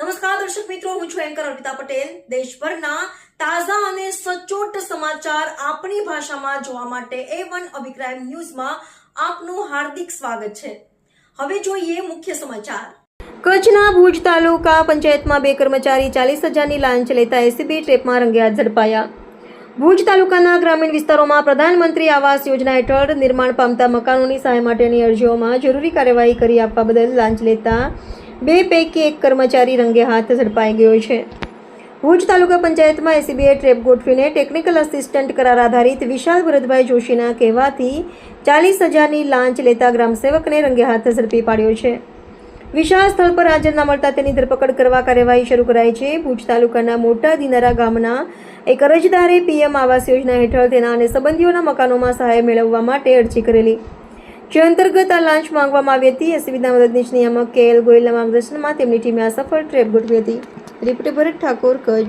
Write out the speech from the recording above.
નમસ્કાર, દર્શક મિત્રો, હું છું એન્કર અર્પિતા પટેલ. દેશભરના તાજા અને સચોટ સમાચાર આપણી ભાષામાં જોવા માટે એ વન અભિક્રાઇમ ન્યૂઝમાં આપનું હાર્દિક સ્વાગત છે. હવે જોઈએ મુખ્ય સમાચાર. કચ્છના ભુજ તાલુકા પંચાયતમાં બે કર્મચારી ચાલીસ હજારની લાંચ લેતા એસીબી ટ્રેપમાં રંગે હાથ ઝડપાયા. ભુજ તાલુકાના ગ્રામીણ વિસ્તારોમાં પ્રધાનમંત્રી આવાસ યોજના હેઠળ નિર્માણ પામતા મકાનોની સહાય માટેની અરજીઓમાં જરૂરી કાર્યવાહી કરી આપવા બદલ લાંચ લેતા બે પૈકી એક કર્મચારી રંગે હાથ ઝડપાઈ ગયો છે. ભુજ તાલુકા પંચાયતમાં એસીબીએ ટ્રેપ ગોઠવીને ટેકનિકલ આસિસ્ટન્ટ કરાર આધારિત વિશાલ ભરતભાઈ જોશીના કહેવાથી ચાલીસ હજારની લાંચ લેતા ગ્રામસેવકને રંગે હાથ ઝડપી પાડ્યો છે. વિશાળ સ્થળ પર હાજર ના મળતા તેની ધરપકડ કરવા કાર્યવાહી શરૂ કરાઈ છે. ભુજ તાલુકાના મોટા દિનારા ગામના એક અરજદારે પીએમ આવાસ યોજના હેઠળ તેના અને સંબંધીઓના મકાનોમાં સહાય મેળવવા માટે અરજી કરેલી. જે અંતર્ગત આ લાંચ માંગવામાં આવી હતી એસીબીના મદદનીશ નિયામક કે એલ ગોયલના માર્ગદર્શનમાં તેમની ટીમે આ સફળ ટ્રેપ ગોઠવી હતી. રિપોર્ટર ભરત ઠાકોર કચ્છ.